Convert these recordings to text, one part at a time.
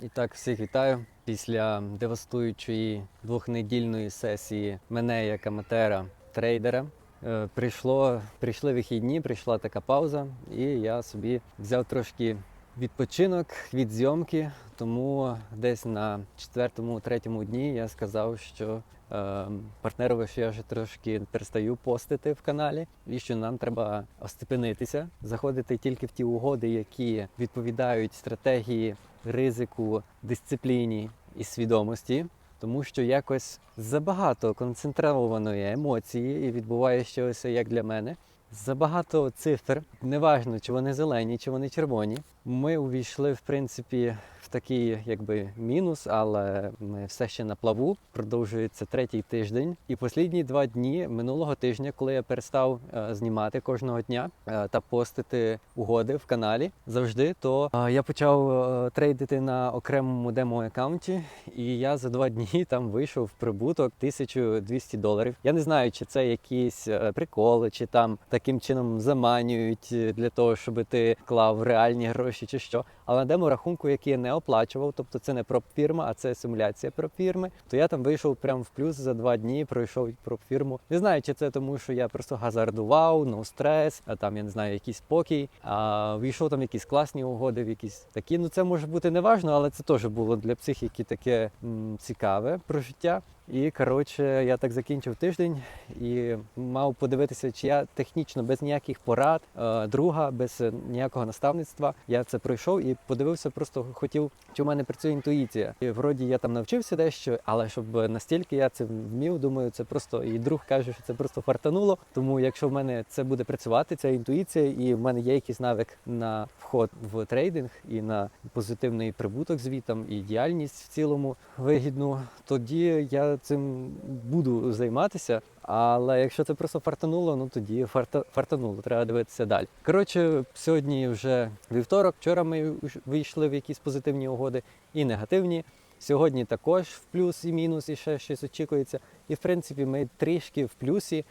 І так, всіх вітаю. Після девастуючої двохнедільної сесії мене як аматера трейдера. е, Прийшло, прийшли вихідні, прийшла така пауза, і я собі взяв трошки відпочинок від зйомки. Тому десь на четвертому-третьому дні я сказав, що е, партнерові, що я вже трошки перестаю постити в каналі, і що нам треба остепенитися, заходити тільки в ті угоди, які відповідають стратегії ризику, дисципліні і свідомості. Тому що якось забагато концентрованої емоції і відбуває щось як для мене. Забагато цифр, неважно, чи вони зелені, чи вони червоні. Ми увійшли, в принципі, в такий якби мінус, але ми все ще на плаву. Продовжується третій тиждень. І послідні два дні минулого тижня, коли я перестав е, знімати кожного дня е, та постити угоди в каналі завжди, то е, я почав е, трейдити на окремому демо-аккаунті, і я за два дні там вийшов в прибуток 1200 доларів. Я не знаю, чи це якісь е, приколи, чи там таким чином заманюють е, для того, щоб ти клав реальні гроші, чи що. Але на демо-рахунку, який я не оплачував, тобто це не проп-фірма, а це симуляція проп-фірми, то я там вийшов прямо в плюс за два дні, пройшов проп-фірму. Не знаю, чи це тому, що я просто газардував, ну стрес, а там я не знаю, якийсь спокій. А війшов там якісь класні угоди, в якісь такі. Ну це може бути неважно, але це теж було для психіки таке м, цікаве прожиття. І коротше, я так закінчив тиждень і мав подивитися, чи я технічно без ніяких порад, е, друга, без ніякого наставництва. Я це пройшов і подивився, просто хотів, чи в мене працює інтуїція. І вроді я там навчився дещо, але щоб настільки я це вмів, думаю, це просто і друг каже, що це просто фартануло. Тому якщо в мене це буде працювати, ця інтуїція, і в мене є якийсь навик на вход в трейдинг і на позитивний прибуток звітом, і діяльність в цілому вигідну, тоді я цим буду займатися. Але якщо це просто фартануло, ну тоді фарта, фартануло, треба дивитися далі. Коротше, сьогодні вже вівторок. Вчора ми вийшли в якісь позитивні угоди і негативні. Сьогодні також в плюс і мінус, і ще щось очікується. І в принципі, ми трішки в плюсі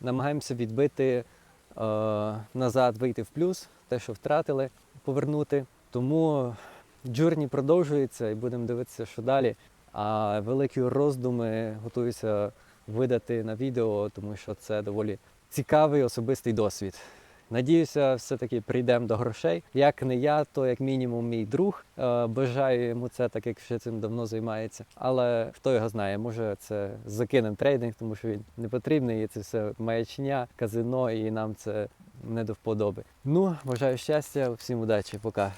намагаємося відбити е, назад, вийти в плюс, те, що втратили, повернути. Тому джурні продовжується і будемо дивитися, що далі. А великі роздуми готуюся видати на відео, тому що це доволі цікавий особистий досвід. Надіюся, все-таки прийдемо до грошей. Як не я, то як мінімум мій друг. Е, Бажаю йому це, так як ще цим давно займається. Але хто його знає, може це закинем трейдинг, тому що він не потрібний. І це все маячня, казино, і нам це не до вподоби. Ну, бажаю щастя, всім удачі, пока.